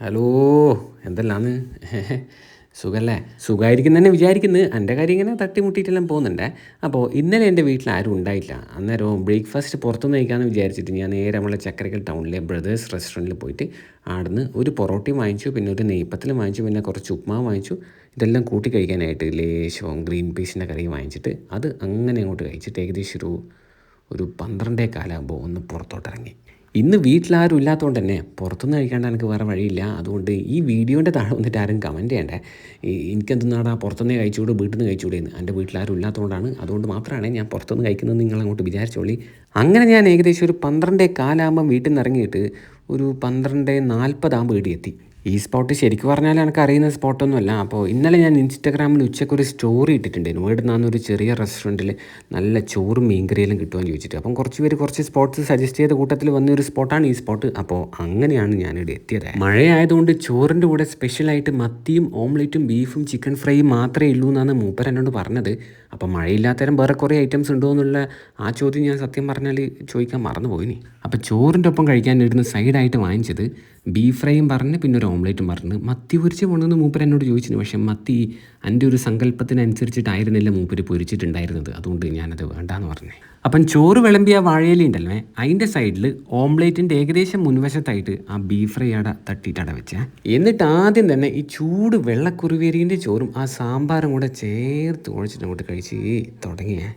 Hello എന്തെല്ലാന്ന്? സുഖല്ലേ? സുഖമായിരിക്കും തന്നെ വിചാരിക്കുന്നു. എന്റെ കാര്യം ഇങ്ങനെ തട്ടിമുട്ടിയിട്ടെല്ലാം പോകുന്നുണ്ട്. അപ്പോൾ ഇന്നലെ എന്റെ വീട്ടിൽ ആരും ഉണ്ടായില്ല. അന്നേരം ബ്രേക്ക്ഫാസ്റ്റ് പുറത്തുനിന്ന് കഴിക്കാമെന്ന് വിചാരിച്ചിട്ട് ഞാൻ നേരെ നമ്മളെ ചക്കരക്കൽ ടൗണിലെ ബ്രദേഴ്സ് റെസ്റ്റോറന്റിൽ പോയിട്ട് ആടുന്ന് ഒരു പൊറോട്ടയും വാങ്ങിച്ചു പിന്നെ ഒരു നെയ്പ്പത്തിലും വാങ്ങിച്ചു പിന്നെ കുറച്ച് ഉപ്മാവ് വാങ്ങിച്ചു. ഇതെല്ലാം കൂട്ടി കഴിക്കാനായിട്ട് ലേശവും ഗ്രീൻ പീസിന്റെ കറിയും വാങ്ങിച്ചിട്ട് അത് അങ്ങനെ അങ്ങോട്ട് കഴിച്ചിട്ട് ഏകദേശം ഒരു ഒരു പന്ത്രണ്ടേ കാലാകുമ്പോൾ ഒന്ന് പുറത്തോട്ടിറങ്ങി. ഇന്ന് വീട്ടിലാരും ഇല്ലാത്തതുകൊണ്ട് തന്നെ പുറത്തുനിന്ന് കഴിക്കാണ്ട് എനിക്ക് വേറെ വഴിയില്ല. അതുകൊണ്ട് ഈ വീഡിയോന്റെ താഴെ വന്നിട്ട് ആരും കമന്റ് ചെയ്യണ്ടേ. എനിക്കെന്തെന്നാടാ പുറത്തുനിന്ന് കഴിച്ചുകൂടെ വീട്ടിൽ നിന്ന് കഴിച്ചുകൂടെയെന്ന് എന്റെ വീട്ടിലാരും ഇല്ലാത്തതുകൊണ്ടാണ് അതുകൊണ്ട് മാത്രമാണ് ഞാൻ പുറത്തുനിന്ന് കഴിക്കുന്നത് നിങ്ങൾ അങ്ങോട്ട് വിചാരിച്ചോളി. അങ്ങനെ ഞാൻ ഏകദേശം ഒരു പന്ത്രണ്ടേ കാലാകുമ്പം വീട്ടിൽ നിന്ന് ഇറങ്ങിയിട്ട് ഒരു പന്ത്രണ്ട് നാൽപ്പതാകുമ്പോൾ വീട്ടിൽ എത്തി ഈ സ്പോട്ട് ശരിക്കും പറഞ്ഞാൽ എനിക്ക് അറിയുന്ന സ്പോട്ടൊന്നുമല്ല അപ്പോൾ ഇന്നലെ ഞാൻ ഇൻസ്റ്റാഗ്രാമിൽ ഉച്ചയ്ക്ക് ഒരു സ്റ്റോറി ഇട്ടിട്ടുണ്ടായിരുന്നു ഇവിടെ നിന്നാണ് ഒരു ചെറിയ റെസ്റ്റോറന്റിൽ നല്ല ചോറും മീൻകറിയെല്ലാം കിട്ടുമെന്ന് ചോദിച്ചിട്ട്. അപ്പം കുറച്ച് പേര് കുറച്ച് സ്പോട്ട്സ് സജസ്റ്റ് ചെയ്ത കൂട്ടത്തിൽ വന്ന ഒരു സ്പോട്ടാണ് ഈ സ്പോട്ട് അപ്പോൾ അങ്ങനെയാണ് ഞാനിവിടെ എത്തിയത്. മഴയായതുകൊണ്ട് ചോറിന്റെ കൂടെ സ്പെഷ്യലായിട്ട് മത്തിയും ഓംലെറ്റും ബീഫും ചിക്കൻ ഫ്രൈയും മാത്രമേ ഉള്ളൂ എന്നാണ് മൂപ്പർ എന്നോട് പറഞ്ഞത്. അപ്പോൾ മഴയില്ലാത്തരം വേറെ കുറേ ഐറ്റംസ് ഉണ്ടോ എന്നുള്ള ആ ചോദ്യം ഞാൻ സത്യം പറഞ്ഞാൽ ചോദിക്കാൻ മറന്നുപോയിനി അപ്പോൾ ചോറിന്റെ ഒപ്പം കഴിക്കാൻ ഇരുന്ന് സൈഡായിട്ട് വാങ്ങിച്ചത് ബീഫ് ഫ്രൈയും പറഞ്ഞ് പിന്നെ ഒരു ഓംലേറ്റും മറന്ന് മത്തി പൊരിച്ച് പോകണമെന്ന് മൂപ്പർ എന്നോട് ചോദിച്ചിരുന്നു. പക്ഷേ മത്തി എന്റെ ഒരു സങ്കല്പത്തിനനുസരിച്ചിട്ടായിരുന്നില്ല മൂപ്പർ പൊരിച്ചിട്ടുണ്ടായിരുന്നത്. അതുകൊണ്ട് ഞാനത് വേണ്ടാന്ന് പറഞ്ഞേ. അപ്പം ചോറ് വിളമ്പിയ വാഴയില ഉണ്ടല്ലേ അതിന്റെ സൈഡിൽ ഓംലേറ്റിന്റെ ഏകദേശം മുൻവശത്തായിട്ട് ആ ബീഫ് ഫ്രൈ അട തട്ടിയിട്ടട വെച്ചേ. എന്നിട്ട് ആദ്യം തന്നെ ഈ ചൂട് വെള്ളക്കുറുവേരിന്റെ ചോറും ആ സാമ്പാറും കൂടെ ചേർത്ത് ഉഴച്ചിട്ട് അങ്ങോട്ട് കഴിച്ച് തുടങ്ങിയേ.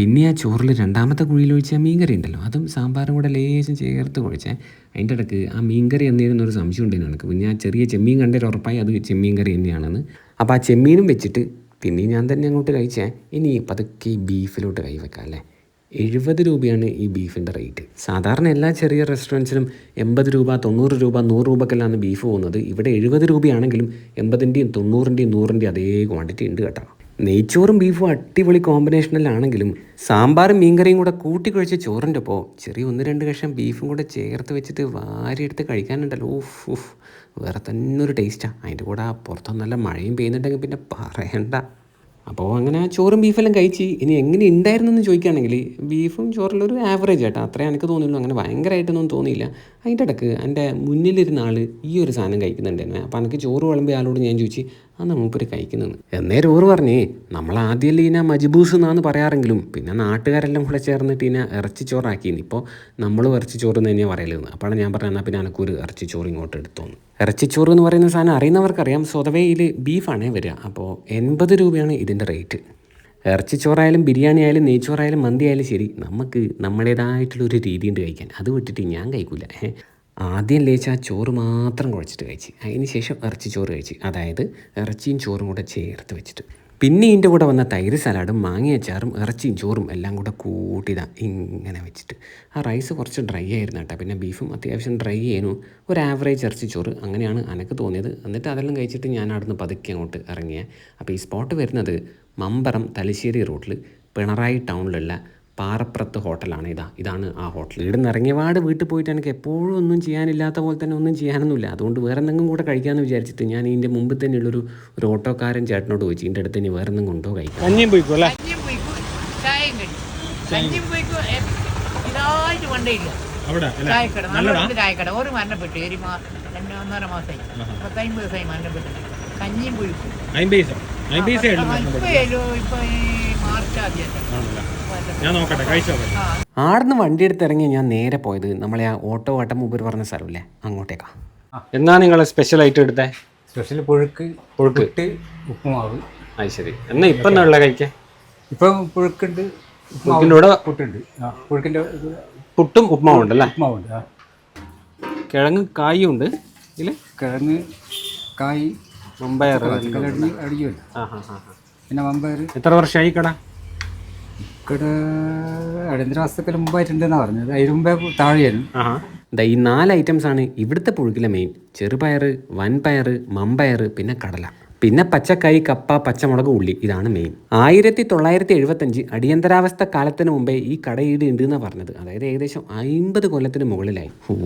പിന്നെ ആ ചോറിൽ രണ്ടാമത്തെ കുഴിയിൽ ഒഴിച്ച മീൻകറി ഉണ്ടല്ലോ. അതും സാമ്പാറും കൂടെ ലേശം ചേർത്ത് കുഴച്ചേ അതിന്റെ ഇടയ്ക്ക് ആ മീൻകറി ഒരു സംശയം ഉണ്ടായിരുന്നു എനിക്ക് പിന്നെ ആ ചെറിയ ചെമ്മീൻ കണ്ടൊരു ഉറപ്പായി അത് ചെമ്മീൻ കറി തന്നെയാണെന്ന്. അപ്പോൾ ആ ചെമ്മീനും വെച്ചിട്ട് പിന്നെ ഞാൻ തന്നെ അങ്ങോട്ട് കഴിച്ചേ. ഇനി പതുക്കെ ഈ ബീഫിലോട്ട് കൈവെക്കാം അല്ലേ? എഴുപത് രൂപയാണ് ഈ ബീഫിന്റെ റേറ്റ്. സാധാരണ എല്ലാ ചെറിയ റെസ്റ്റോറന്റ്സിലും എൺപത് രൂപ തൊണ്ണൂറ് രൂപ നൂറ് രൂപക്കെല്ലാം ബീഫ് പോകുന്നത്. ഇവിടെ എഴുപത് രൂപയാണെങ്കിലും എൺപതിന്റെയും തൊണ്ണൂറിന്റെയും നൂറിന്റെയും അതേ ക്വാണ്ടിറ്റി ഉണ്ട് കേട്ടോ. നെയ്ച്ചോറും ബീഫും അടിപൊളി കോമ്പിനേഷനിലാണെങ്കിലും സാമ്പാറും മീൻകറിയും കൂടെ കൂട്ടിക്കുഴച്ച ചോറിന്റെ ഒപ്പം ചെറിയ ഒന്ന് രണ്ട് കഷ്ണം ബീഫും കൂടെ ചേർത്ത് വെച്ചിട്ട് വാരിയെടുത്ത് കഴിക്കാനുണ്ടല്ലോ. ഊഫ് ഊഫ് വേറെ തന്നെ ഒരു ടേസ്റ്റാണ് അതിന്റെ കൂടെ പുറത്തു നല്ല മഴയും പെയ്യുന്നുണ്ടെങ്കിൽ പിന്നെ പറയണ്ട. അപ്പോൾ അങ്ങനെ ചോറും ബീഫെല്ലാം കഴിച്ച് ഇനി എങ്ങനെ ഉണ്ടായിരുന്നു എന്ന് ചോദിക്കുകയാണെങ്കിൽ ബീഫും ചോറിലൊരു ആവറേജ് ആട്ടോ അത്രയും എനിക്ക് തോന്നിയുള്ളൂ അങ്ങനെ ഭയങ്കരമായിട്ടൊന്നും തോന്നിയില്ല. അതിന്റെ ഇടയ്ക്ക് എന്റെ മുന്നിലിരുന്ന ആൾ ഈ ഒരു സാധനം കഴിക്കുന്നുണ്ടായിരുന്നു. അപ്പോൾ എനിക്ക് ചോറ് വിളമ്പിയ ആളോട് ഞാൻ ചോദിച്ചു അന്ന് മൂപ്പര് കഴിക്കുന്നത് എന്നേരം ചോറ് പറഞ്ഞേ നമ്മൾ ആദ്യമല്ലേ ഇനി മജ്ബൂസ് എന്നാന്ന് പറയാറെങ്കിലും പിന്നെ നാട്ടുകാരെല്ലാം കൂടെ ചേർന്നിട്ട് ഇനി ഇറച്ചി ചോറാക്കിയിരുന്നു ഇപ്പോൾ നമ്മൾ ഇറച്ചി ചോറ് എന്ന് തന്നെയാണ് പറയലെന്ന്. അപ്പോഴാണ് ഞാൻ പറഞ്ഞത് എന്നാൽ പിന്നെ എനിക്കൊരു ഇറച്ചി ചോറ് ഇങ്ങോട്ട് എടുത്തോന്ന്. ഇറച്ചിച്ചോറ് എന്ന് പറയുന്ന സാധനം അറിയുന്നവർക്കറിയാം സ്വതവേ ഇതിൽ ബീഫാണേ വരിക അപ്പോൾ എൺപത് രൂപയാണ് ഇതിന്റെ റേറ്റ്. ഇറച്ചിച്ചോറായാലും ബിരിയാണി ആയാലും നെയ്ച്ചോറായാലും മന്തി ആയാലും ശരി നമുക്ക് നമ്മുടേതായിട്ടുള്ളൊരു രീതിയുണ്ട് കഴിക്കാൻ. അത് വിട്ടിട്ട് ഞാൻ കഴിക്കില്ല ആദ്യം ലേച്ച് ആ ചോറ് മാത്രം കുഴച്ചിട്ട് കഴിച്ച്. അതിന് ശേഷം ഇറച്ചി ചോറ് കഴിച്ച്. അതായത് ഇറച്ചിയും ചോറും കൂടെ ചേർത്ത് വെച്ചിട്ട്. പിന്നെ ഇതിന്റെ കൂടെ വന്ന തൈര് സലാഡും മാങ്ങയച്ചാറും ഇറച്ചിയും ചോറും എല്ലാം കൂടെ കൂട്ടിതാ ഇങ്ങനെ വെച്ചിട്ട്. ആ റൈസ് കുറച്ച് ഡ്രൈ ആയിരുന്നു കേട്ടോ. പിന്നെ ബീഫും അത്യാവശ്യം ഡ്രൈ ചെയ്യുന്നു ഒരു ആവറേജ് ഇറച്ചി ചോറ് അങ്ങനെയാണ് എനിക്ക് തോന്നിയത്. എന്നിട്ട് അതെല്ലാം കഴിച്ചിട്ട് ഞാൻ അവിടുന്ന് പതുക്കെ അങ്ങോട്ട് ഇറങ്ങിയ. അപ്പോൾ ഈ സ്പോട്ട് വരുന്നത് മമ്പറം തലശ്ശേരി റൂട്ടിൽ പിണറായി ടൗണിലുള്ള പാറപ്പുറത്ത് ഹോട്ടലാണ് ഇതാ ഇതാണ് ആ ഹോട്ടൽ. ഇവിടെ നിന്ന് ഇറങ്ങിയപാട് വീട്ടിൽ പോയിട്ട് എനിക്ക് എപ്പോഴും ഒന്നും ചെയ്യാനില്ലാത്ത പോലെ തന്നെ ഒന്നും ചെയ്യാനൊന്നുമില്ല. അതുകൊണ്ട് വേറെ എന്തെങ്കിലും കൂടെ കഴിക്കാമെന്ന് വിചാരിച്ചിട്ട് ഞാൻ ഇതിന്റെ മുമ്പ് തന്നെയുള്ളൊരു ഒരു ഓട്ടോക്കാരൻ ചേട്ടനോട് ചോദിച്ചു ഇതിന്റെ അടുത്ത് ഇനി വേറെ എന്തെങ്കിലും കൊണ്ടോ കഴിക്കാം. കഞ്ഞിയും പോയിക്കോ അല്ലേ? കഞ്ഞിയും പോയിക്കോ ഇതായിട്ട് കൊണ്ടേയില്ല അവിടെ അല്ലേ? ചായക്കട നല്ല ചായക്കട. ഒരു മരണപ്പെട്ടു ഒരു മാസം രണ്ട് ഒന്നര മാസമായി. പത്തമ്പത് ദിവസമായി മരണപ്പെട്ടു കഞ്ഞിയും പോയിക്കും. ഞാൻ നോക്കട്ടെ കഴിച്ചു? ആടുന്ന് വണ്ടി എടുത്ത് ഇറങ്ങി ഞാൻ നേരെ പോയത് നമ്മളെ ആ ഓട്ടോ വട്ടം മുമ്പ് പറഞ്ഞ സ്ഥലമില്ലേ? അങ്ങോട്ടേക്കാ. എന്നാ നിങ്ങൾ സ്പെഷ്യൽ ആയിട്ട് എടുത്തേ? സ്പെഷ്യൽ പുഴുക്ക് പുഴുക്ക്. ഉപ്പുമാവ്. അത് ശരി. എന്നാ ഇപ്പൊ എന്നാ ഉള്ള കഴിക്കാൻ? ഇപ്പൊ പുഴുക്കുണ്ട് ഉപ്പുമാവ് പുഴുക്കിന്റെ കൂടെ പുട്ടുണ്ട്. ആ പുഴുക്കിന്റെ പുട്ടും പുട്ടും ഉണ്ട് അല്ലേ ഉപ്പുമാവുണ്ട് കിഴങ്ങ് കായും ഉണ്ട് ഇതിൽ കിഴങ്ങ് കായ് അടിഞ്ഞ് അടിഞ്ഞുണ്ട് ആ ഹാ പിന്നെ വമ്പയർ. എത്ര വർഷമായി കട? ഇവിടെ അടിയന്തരാവസ്ഥക്ക് മുമ്പായിട്ടുണ്ടെന്നാണ് പറഞ്ഞത്. അതിന് മുമ്പേ താഴെയായിരുന്നു. ദാ ഈ നാല് ഐറ്റംസ് ആണ് ഇവിടുത്തെ പുഴുക്കിലെ മെയിൻ ചെറുപയർ വൻപയർ മമ്പയർ പിന്നെ കടല. പിന്നെ പച്ചക്കറി കപ്പ പച്ചമുളക് ഉള്ളി ഇതാണ് മെയിൻ ആയിരത്തി തൊള്ളായിരത്തി എഴുപത്തഞ്ച് അടിയന്തരാവസ്ഥ കാലത്തിന് മുമ്പേ ഈ കടയിട് ഉണ്ട് എന്നാണ് പറഞ്ഞത്? അതായത് ഏകദേശം അമ്പത് കൊല്ലത്തിന് മുകളിലായി. ഓ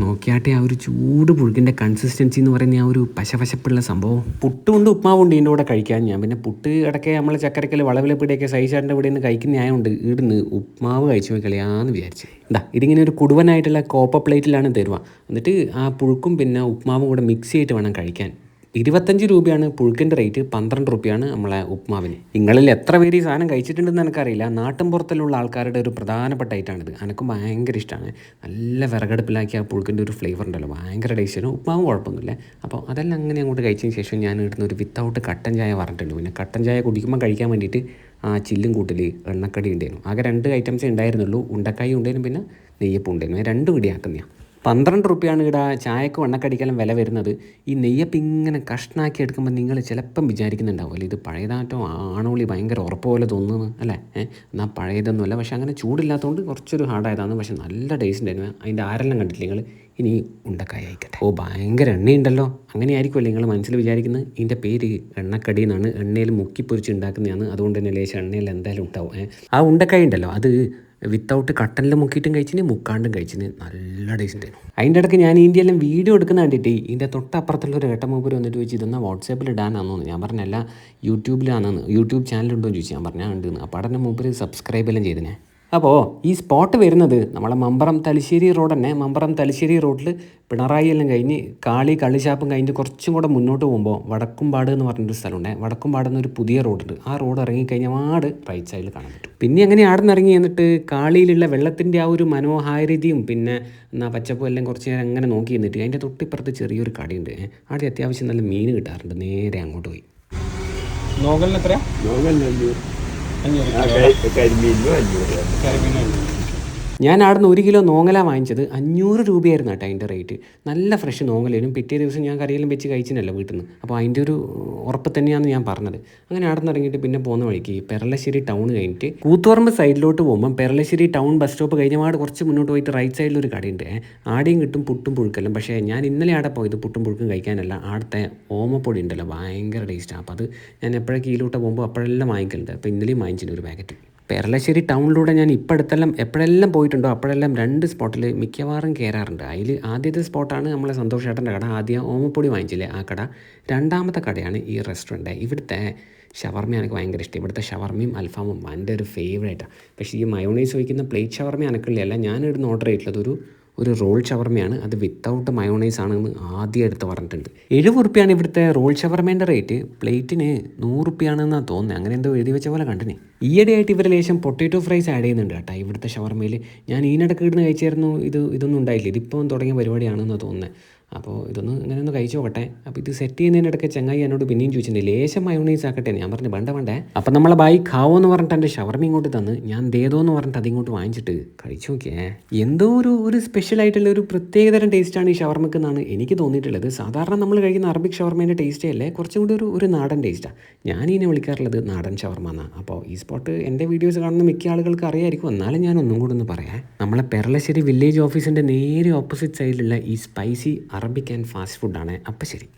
നോക്കിയാട്ടെ ആ ഒരു ചൂട് പുഴുക്കിന്റെ കൺസിസ്റ്റൻസി എന്ന് പറയുന്ന ആ ഒരു പശപശപ്പുള്ള സംഭവം. പുട്ടുകൊണ്ട് ഉപ്മാവുണ്ട് ഇതിന്റെ കൂടെ കഴിക്കാൻ. ഞാൻ പിന്നെ പുട്ട് ഇടയ്ക്ക് നമ്മൾ ചക്കരക്കൽ വളവിലപ്പിടിയൊക്കെ സൈസാറിന്റെ ഇവിടെ നിന്ന് കഴിക്കുന്ന ആയതുകൊണ്ട് ഇവിടുന്ന് ഉപ്മാവ് കഴിച്ചു പോയി കളിയാന്ന് വിചാരിച്ചു. എന്താ ഇതിങ്ങനെ ഒരു കുടുവനായിട്ടുള്ള കോപ്പ പ്ലേറ്റിലാണ് തരുക എന്നിട്ട് ആ പുഴുക്കും പിന്നെ ഉപ്മാവും കൂടെ മിക്സ് ചെയ്തിട്ട് വേണം കഴിക്കാൻ. ഇരുപത്തഞ്ച് രൂപയാണ് പുഴുക്കിന്റെ റേറ്റ് പന്ത്രണ്ട് രൂപയാണ് നമ്മളെ ഉപ്മാവിന്. നിങ്ങളിൽ എത്ര പേര് ഈ സാധനം കഴിച്ചിട്ടുണ്ടെന്ന് എനിക്കറിയില്ല. നാട്ടിൻ പുറത്തിലുള്ള ആൾക്കാരുടെ ഒരു പ്രധാനപ്പെട്ട ഐറ്റമാണിത് എനിക്കും ഭയങ്കര ഇഷ്ടമാണ് നല്ല വിറകടുപ്പിലാക്കിയ ആ പുഴുക്കിന്റെ ഒരു ഫ്ലേവർ ഉണ്ടല്ലോ. ഭയങ്കര ടേസ്റ്റാണ് ഉപ്മാവും കുഴപ്പമൊന്നുമില്ല. അപ്പോൾ അതെല്ലാം അങ്ങനെ അങ്ങോട്ട് കഴിച്ചതിന് ശേഷം ഞാൻ ഇടുന്ന ഒരു വിത്തൗട്ട് കട്ടൻ ചായ പറഞ്ഞിട്ടുണ്ട് പിന്നെ കട്ടൻ ചായ കുടിക്കുമ്പോൾ കഴിക്കാൻ വേണ്ടിയിട്ട് ആ ചില്ലും കൂട്ടിൽ എണ്ണക്കടി ഉണ്ടായിരുന്നു. ആകെ രണ്ട് ഐറ്റംസേ ഉണ്ടായിരുന്നുള്ളൂ. ഉണ്ടക്കായി ഉണ്ടായിരുന്നു. പിന്നെ നെയ്യപ്പം ഉണ്ടായിരുന്നു. രണ്ട് ഇടിയാക്കുന്നതാണ്. പന്ത്രണ്ട് റുപ്യാണ് ഇവിടെ ചായക്ക് വണ്ണക്കടിക്കാലും വില വരുന്നത്. ഈ നെയ്യപ്പം ഇങ്ങനെ കഷ്ണാക്കി എടുക്കുമ്പോൾ നിങ്ങൾ ചിലപ്പം വിചാരിക്കുന്നുണ്ടാവും അല്ലേ ഇത് പഴയതാറ്റോ ആണോളി ഭയങ്കര ഉറപ്പ് പോലെ തോന്നുന്നു അല്ലേ? എന്നാൽ പഴയതൊന്നുമല്ല പക്ഷെ അങ്ങനെ ചൂടില്ലാത്തതുകൊണ്ട് കുറച്ചൊരു ഹാർഡായതാണ് പക്ഷെ നല്ല ടേസ്റ്റ് ഉണ്ടായിരുന്നു അതിന്റെ ആരെല്ലാം കണ്ടിട്ടില്ല നിങ്ങൾ? ഇനി ഉണ്ടക്കായ ആയിക്കട്ടെ. ഓ ഭയങ്കര എണ്ണയുണ്ടല്ലോ. അങ്ങനെ ആയിരിക്കുമല്ലേ നിങ്ങൾ മനസ്സിൽ വിചാരിക്കുന്നത്? ഇതിന്റെ പേര് എണ്ണക്കടി എന്നാണ്. എണ്ണയിൽ മുക്കി പൊരിച്ച് ഉണ്ടാക്കുന്നതാണ്. അതുകൊണ്ട് തന്നെ ലേശം എണ്ണയിൽ എന്തായാലും ഉണ്ടാവും ആ ഉണ്ടക്കായ ഉണ്ടല്ലോ അത് വിത്തൗട്ട് കട്ടനിൽ മുക്കിയിട്ടും കഴിച്ചിന് മുക്കാണ്ടും കഴിച്ചിന് നല്ല ടേസ്റ്റ് അതിന്റെ ഇടയ്ക്ക് ഞാൻ ഇന്ത്യയിലെല്ലാം വീഡിയോ എടുക്കുന്ന കണ്ടിട്ട് ഇതിന്റെ തൊട്ടപ്പുറത്തുള്ള ഒരു ഏട്ടമൂപ്പർ വന്നിട്ട് ചോദിച്ചു ഇതെന്നാ വാട്സാപ്പിൽ ഇടാനാണെന്ന് ഞാൻ പറഞ്ഞല്ല യൂട്യൂബിലാണെന്ന് യൂട്യൂബ് ചാനലുണ്ടോ എന്ന് ചോദിച്ചു. ഞാൻ പറഞ്ഞാൽ ഉണ്ടെന്ന്. അപ്പോൾ അവിടെ മൂപ്പർ സബ്സ്ക്രൈബ് എല്ലാം ചെയ്തിനെ. അപ്പോൾ ഈ സ്പോട്ട് വരുന്നത് നമ്മളെ മമ്പറം തലശ്ശേരി റോഡ് തന്നെ. മമ്പറം തലശ്ശേരി റോഡിൽ പിണറായി എല്ലാം കഴിഞ്ഞ് കാളി കള്ളിശാപ്പും കഴിഞ്ഞ് കുറച്ചും കൂടെ മുന്നോട്ട് പോകുമ്പോൾ വടക്കുംപാട് എന്ന് പറഞ്ഞൊരു സ്ഥലമുണ്ട്. വടക്കുംപാട് എന്നൊരു പുതിയ റോഡുണ്ട് ആ റോഡ് ഇറങ്ങിക്കഴിഞ്ഞാൽ ആട് റൈറ്റ് സൈഡിൽ കാണാൻ പറ്റും. പിന്നെ അങ്ങനെ ആടുന്ന് ഇറങ്ങി എന്നിട്ട് കാളിയിലുള്ള വെള്ളത്തിന്റെ ആ ഒരു മനോഹാരിതയും പിന്നെ എന്നാ പച്ചപ്പും എല്ലാം കുറച്ച് നേരം അങ്ങനെ നോക്കി നിന്നിട്ട് അതിന്റെ തൊട്ടിപ്പുറത്ത് ചെറിയൊരു കടയുണ്ട്. അവിടെ അത്യാവശ്യം നല്ല മീൻ കിട്ടാറുണ്ട്. നേരെ അങ്ങോട്ട് പോയി. നോവലിന് എത്രയാ അഞ്ഞൂറ് കരിമീനും അഞ്ഞൂറ് കരിമീനും അഞ്ഞൂറ് ഞാൻ അവിടുന്ന് ഒരു കിലോ നോങ്ങല വാങ്ങിച്ചത്. അഞ്ഞൂറ് രൂപയായിരുന്നു കേട്ടോ അതിന്റെ റേറ്റ് നല്ല ഫ്രഷ് നോങ്ങലേനും പിറ്റേ ദിവസം ഞാൻ കറിയെല്ലാം വെച്ച് കഴിച്ചിനല്ലോ വീട്ടിൽ നിന്ന് അപ്പോൾ അതിന്റെ ഒരു ഉറപ്പ് തന്നെയാണെന്ന് ഞാൻ പറഞ്ഞത്. അങ്ങനെ അവിടെ നിന്ന് ഇറങ്ങിയിട്ട് പിന്നെ പോകുന്ന വഴിക്ക് പെരളശ്ശേരി ടൗൺ കഴിഞ്ഞിട്ട് കൂത്തുപറമ്പ് സൈഡിലോട്ട് പോകുമ്പം പെരളശ്ശേരി ടൗൺ ബസ് സ്റ്റോപ്പ് കഴിഞ്ഞപാട് കുറച്ച് മുന്നോട്ട് പോയിട്ട് റൈറ്റ് സൈഡിൽ ഒരു കടയുണ്ട്. ആടെയും കിട്ടും പുട്ടും പുഴുക്കലും. പക്ഷേ ഞാൻ ഇന്നലെ അവിടെ പോയത് പുട്ടും പുഴുക്കും കഴിക്കാനല്ല. ആടത്തെ ഓമപ്പൊടി ഉണ്ടല്ലോ. ഭയങ്കര ടേസ്റ്റാണ് അപ്പോൾ അത് ഞാൻ എപ്പോഴൊക്കെ കീഴിലോട്ട് പോകുമ്പോൾ അപ്പോഴെല്ലാം വാങ്ങിക്കലുണ്ട്. അപ്പോൾ ഇന്നലെയും വാങ്ങിച്ചിട്ടുണ്ട് ഒരു പാക്കറ്റ് പെരളശ്ശേരി ടൗണിലൂടെ ഞാൻ ഇപ്പം അടുത്തെല്ലാം എപ്പോഴെല്ലാം പോയിട്ടുണ്ടോ അപ്പോഴെല്ലാം രണ്ട് സ്പോട്ടിൽ മിക്കവാറും കയറാറുണ്ട്. അതിൽ ആദ്യത്തെ സ്പോട്ടാണ് നമ്മളെ സന്തോഷേട്ടന്റെ കട. ആദ്യം ഓമപ്പൊടി വാങ്ങിച്ചില്ലേ ആ കട. രണ്ടാമത്തെ കടയാണ് ഈ റെസ്റ്റോറന്റ് ഇവിടുത്തെ ഷവർമ എനിക്ക് ഭയങ്കര ഇഷ്ടം. ഇവിടുത്തെ ഷവർമയും അൽഫാമും എന്റെ ഒരു ഫേവറേറ്റാണ് പക്ഷേ ഈ മയോണൈസ് വയ്ക്കുന്ന പ്ലേറ്റ് ഷവർമ എനിക്കുള്ളതല്ല ഞാൻ ഇവിടുന്ന് ഓർഡർ ചെയ്തിട്ടുള്ളത് ഒരു ഒരു റോൾ ഷവർമയാണ്. അത് വിത്തൗട്ട് മയോണൈസ് ആണെന്ന് ആദ്യം എടുത്ത് പറഞ്ഞിട്ടുണ്ട്. എഴുപത് റുപ്യാണ് ഇവിടുത്തെ റോൾ ഷവർമേന്റെ റേറ്റ് പ്ലേറ്റിന് നൂറ് റുപ്യാണെന്നാണ് തോന്നുന്നത് അങ്ങനെ എന്തോ എഴുതി വെച്ച പോലെ കണ്ടിനെ. ഈയിടെയായിട്ട് ഇവർ ലേശം പൊട്ടേറ്റോ ഫ്രൈസ് ആഡ് ചെയ്യുന്നുണ്ട് കേട്ടോ ഇവിടുത്തെ ഷവർമയിൽ ഞാൻ ഈനിടക്ക് ഇടുന്ന കഴിച്ചായിരുന്നു. ഇത് ഇതൊന്നും ഉണ്ടായില്ല. ഇതിപ്പം തുടങ്ങിയ പരിപാടിയാണെന്നാണ് തോന്നുന്നത് അപ്പോൾ ഇതൊന്ന് ഇങ്ങനെ ഒന്ന് കഴിച്ചു നോക്കട്ടെ. അപ്പോൾ ഇത് സെറ്റ് ചെയ്യുന്നതിനിടയ്ക്ക് ചങ്ങായി എന്നോട് പിന്നെയും ചോദിച്ചിട്ടുണ്ട് ലേശം മയോണൈസ് ആക്കട്ടെ? ഞാൻ പറഞ്ഞു വേണ്ട വേണ്ടേ. അപ്പം നമ്മളെ ബായി ഖാവോ എന്ന് പറഞ്ഞിട്ട് എന്റെ ഷവർമ ഇങ്ങോട്ട് തന്ന് ഞാൻ ദേതോ എന്ന് പറഞ്ഞിട്ട് അതിങ്ങോട്ട് വാങ്ങിച്ചിട്ട് കഴിച്ചു നോക്കിയേ. എന്തോ ഒരു ഒരു സ്പെഷ്യൽ ആയിട്ടുള്ള ഒരു പ്രത്യേകതരം ടേസ്റ്റാണ് ഈ ഷവർമക്ക് എന്നാണ് എനിക്ക് തോന്നിയിട്ടുള്ളത്. സാധാരണ നമ്മൾ കഴിക്കുന്ന അറബിക് ഷവർമേന്റെ ടേസ്റ്റേ അല്ലേ കുറച്ചും കൂടി ഒരു ഒരു നാടൻ ടേസ്റ്റാണ് ഞാൻ ഇതിനെ വിളിക്കാറുള്ളത് നാടൻ ഷവർമ എന്നാണ് അപ്പോൾ ഈ സ്പോട്ട് എന്റെ വീഡിയോസ് കാണുന്ന മിക്ക ആളുകൾക്ക് അറിയായിരിക്കും. എന്നാലും ഞാൻ ഒന്നും കൂടെ ഒന്ന് പറയാം. നമ്മളെ പെരളശ്ശേരി വില്ലേജ് ഓഫീസിന്റെ നേരെ ഓപ്പോസിറ്റ് സൈഡിലുള്ള ഈ സ്പൈസി അറബിക് ആൻഡ് ഫാസ്റ്റ് ഫുഡാണ്. അപ്പം ശരി.